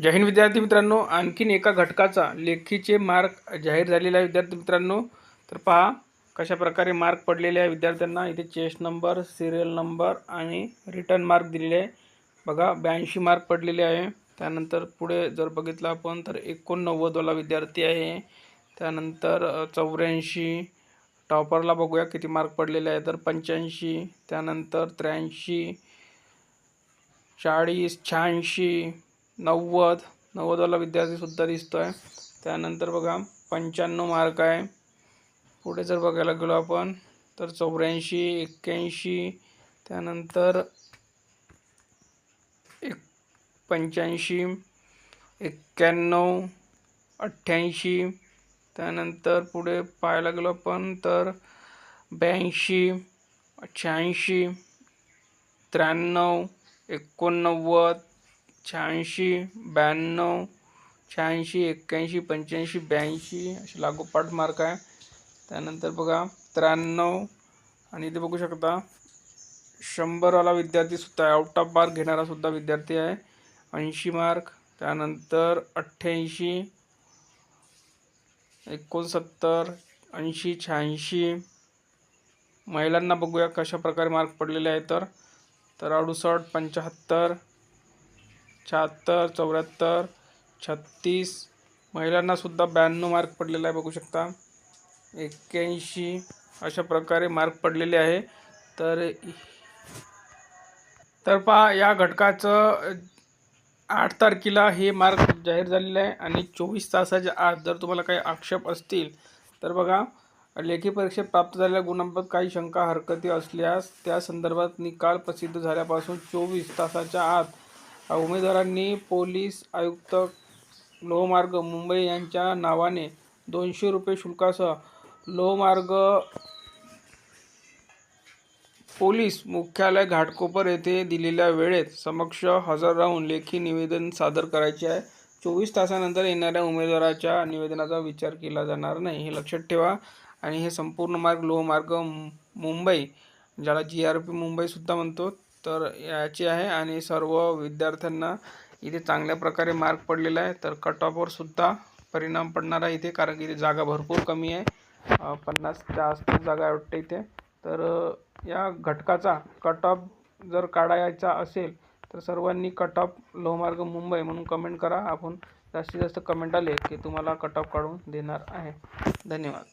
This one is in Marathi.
जय हिंद विद्यार्थी मित्रांनो. आणखीन एका घटकाचा लेखीचे मार्क जाहीर झालेले आहे विद्यार्थी मित्रांनो तर पहा कशा प्रकारे मार्क पडलेले आहे विद्यार्थ्यांना. इथे चेस्ट नंबर सिरियल नंबर आणि रिटर्न मार्क दिलेले आहे. बघा ब्याऐंशी मार्क पडलेले आहे. त्यानंतर पुढे जर बघितलं आपण तर एकोणनव्वदवाला विद्यार्थी आहे. त्यानंतर चौऱ्याऐंशी. टॉपरला बघूया किती मार्क पडलेले आहे. तर पंच्याऐंशी. त्यानंतर त्र्याऐंशी. चाळीस शहाऐंशी. नव्वद नव्वदवाला विद्यार्थीसुद्धा दिसतो आहे त्यानंतर बघा पंच्याण्णव मार्क आहे. पुढे जर बघायला गेलो आपण तर चौऱ्याऐंशी एक्क्याऐंशी त्यानंतर एक पंच्याऐंशी एक्क्याण्णव अठ्ठ्याऐंशी त्यानंतर पुढे पाहायला गेलो आपण तर ब्याऐंशी शहाऐंशी त्र्याण्णव एकोणनव्वद शहाऐंशी ब्याण्णव शहाऐंशी एक्क्याऐंशी पंच्याऐंशी ब्याऐंशी असे लागोपाठ मार्क आहे. त्यानंतर बघा त्र्याण्णव. आणि इथे बघू शकता शंभरवाला विद्यार्थीसुद्धा आहे. आउट ऑफ मार्क घेणारासुद्धा विद्यार्थी आहे. ऐंशी मार्क त्यानंतर अठ्ठ्याऐंशी एकोणसत्तर ऐंशी शहाऐंशी. महिलांना बघूया कशा प्रकारे मार्क पडलेले आहे तर. तर अडुसष्ट पंच्याहत्तर शहात्तर चौऱ्याहत्तर छत्तीस. महिलांनासुद्धा ब्याण्णव मार्क पडलेला आहे बघू शकता. एक्क्याऐंशी अशा प्रकारे मार्क पडलेले आहे. तर तर पहा या घटकाचं आठ तारखेला हे मार्क जाहीर झालेलं आहे आणि चोवीस तासाच्या आत जर तुम्हाला काही आक्षेप असतील तर बघा. लेखी परीक्षेत प्राप्त झालेल्या गुणांबाबत काही शंका हरकती असल्यास त्या संदर्भात निकाल प्रसिद्ध झाल्यापासून चोवीस तासाच्या आत उमेदवारांनी पोलीस आयुक्त लोहमार्ग मुंबई यांच्या नावाने दोनशे रुपये शुल्कासह लोहमार्ग पोलीस मुख्यालय घाटकोपर येथे दिलेल्या वेळेत समक्ष हजर राहून लेखी निवेदन सादर करायचे आहे. चोवीस तासानंतर येणाऱ्या उमेदवाराच्या निवेदनाचा विचार केला जाणार नाही हे लक्षात ठेवा. आणि हे संपूर्ण मार्ग लोहमार्ग मुंबई ज्याला जी आर पी मुंबईसुद्धा म्हणतो तर याची आहे आणि सर्व विद्यार्थ्यांना इथे चांगल्या प्रकारे मार्क पडलेला आहे. तर कट ऑफवर सुद्धा परिणाम पडणार आहे इथे कारण की इथे जागा भरपूर कमी आहे. पन्नास पन्नासच्या आसपास जागा आहे वाटते इथे. तर या घटकाचा कट ऑफ जर काढायचा असेल तर सर्वांनी कट ऑफ लोहमार्ग मुंबई म्हणून कमेंट करा. आपण जास्तीत जास्त कमेंट आले की तुम्हाला कट ऑफ काढून देणार आहे. धन्यवाद.